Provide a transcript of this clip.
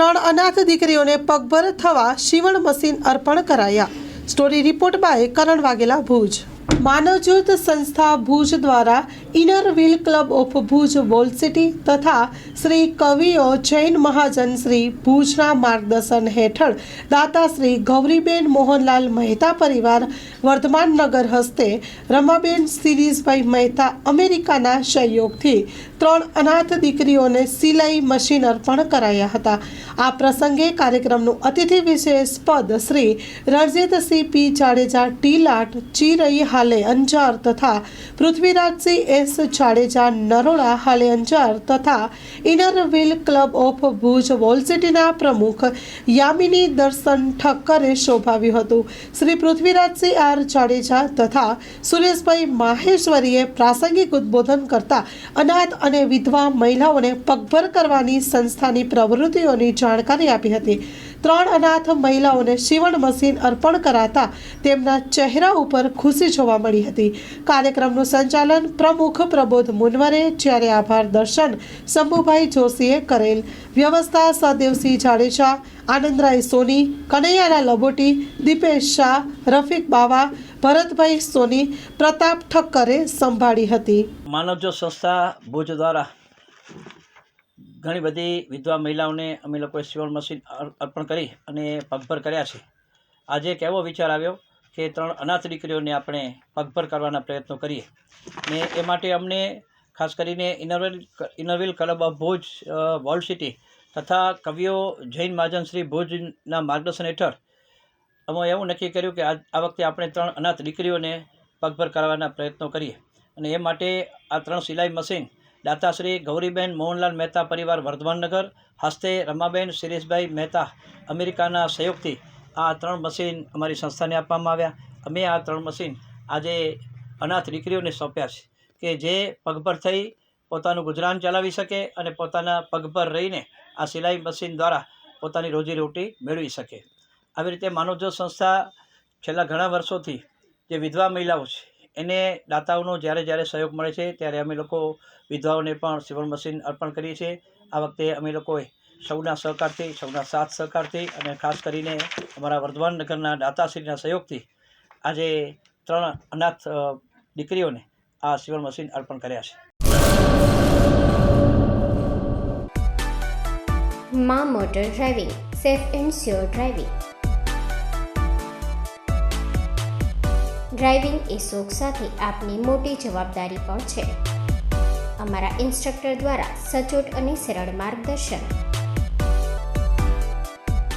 ત્રણ અનાથ દીકરીઓને પગભર થવા શિવણ મશીન અર્પણ કરાયા. Story report by Karan Vaghela Bhuj. Manavjyot સંસ્થા ભુજ દ્વારા inner wheel club of Bhuj wall city તથા શ્રી કવિઓ જૈન મહાજન શ્રી ભુજના માર્ગદર્શન હેઠળ દાતા શ્રી ગૌરીબેન મોહનલાલ મહેતા પરિવાર વર્ધમાન નગર હસ્તે રમાબેન સિરીઝભાઈ મહેતા અમેરિકાના સહયોગથી ત્રણ અનાથ દીકરીઓને સિલાઈ મશીન અર્પણ કરાયા હતા. આ પ્રસંગે કાર્યક્રમનું અતિથિ વિશેષ પદ શ્રી રણજીતસિંહ પી જાડેજા ટી લાટ ચિરઈ હાલે અંજાર તથા પૃથ્વીરાજસિંહ એસ જાડેજા નરોડા હાલે અંજાર તથા inner wheel club of Bhuj વોલસિટીના પ્રમુખ યામિની દર્શન ઠક્કરે શોભાવ્યું હતું. શ્રી પૃથ્વીરાજસિંહ આર જાડેજા તથા સુરેશભાઈ માહેશ્વરીએ પ્રાસંગિક ઉદ્બોધન કરતા અનાથ અને વિધવા મહિલાઓને પગભર કરવાની સંસ્થાની પ્રવૃત્તિઓની જાણકારી આપી હતી. ત્રણ અનાથ મહિલાઓને શિવણ મશીન અર્પણ કરાતા તેમના ચહેરા ઉપર ખુશી જોવા મળી હતી. કાર્યક્રમનું સંચાલન પ્રમુખ પ્રબોધ મુનવરે, જ્યારે આભાર દર્શન શંભુભાઈ જોશીએ કરેલ. વ્યવસ્થા સદેવસિંહ જાડેજા, આનંદરાય સોની કનૈયાલા લબોટી, દીપેશ શાહ, રફીક બાવા, ભરતભાઈ સોની, પ્રતાપ ઠક્કરે સંભાળી હતી. માનવજો સંસ્થા ભુજ દ્વારા ઘણી બધી વિધવા મહિલાઓને અમે લોકોએ સિવણ મશીન અર્પણ કરી અને પગભર કર્યા છે. આજે એક એવો વિચાર આવ્યો કે ત્રણ અનાથ દીકરીઓને આપણે પગભર કરવાના પ્રયત્નો કરીએ. ને એ માટે અમને ખાસ કરીને inner wheel inner wheel club of Bhuj walled city તથા કવિઓ જૈન મહાજન શ્રી ભુજના માર્ગદર્શન હેઠળ અમે એવું નક્કી કર્યું કે આ વખતે આપણે ત્રણ અનાથ દીકરીઓને પગભર કરવાના પ્રયત્નો કરીએ. અને એ માટે આ ત્રણ સિલાઈ મશીન દાતાશ્રી ગૌરીબેન મોહનલાલ મહેતા, પરિવાર વર્ધમાનનગર હસ્તે રમાબેન શિરીષભાઈ મહેતા અમેરિકાના સહયોગથી આ ત્રણ મશીન અમારી સંસ્થાને આપવામાં આવ્યા. અમે આ ત્રણ મશીન આજે અનાથ દીકરીઓને સોંપ્યા છે કે જે પગભર થઈ પોતાનું ગુજરાન ચલાવી શકે અને પોતાના પગભર રહીને આ સિલાઈ મશીન દ્વારા પોતાની રોજીરોટી મેળવી શકે. આવી રીતે માનવજ્યોત સંસ્થા છેલ્લા ઘણા વર્ષોથી જે વિધવા મહિલાઓ છે, એને દાતાઓનો જ્યારે જ્યારે સહયોગ મળે છે, ત્યારે અમે લોકો વિધવાઓને પણ સીવણ મશીન અર્પણ કરીએ છીએ. આ વખતે અમે લોકોએ સૌના સહકારથી, સૌના સાથ સહકારથી અને ખાસ કરીને અમારા વર્ધમાન નગરના દાતાશ્રીના સહયોગથી આજે ત્રણ અનાથ દીકરીઓને આ સિવણ મશીન અર્પણ કર્યા છે. માં motor driving, safe and sure driving. Driving એ શોખ સાથે આપની મોટી જવાબદારી પણ છે. અમારા ઇન્સ્ટ્રક્ટર દ્વારા સચોટ અને સરળ માર્ગદર્શન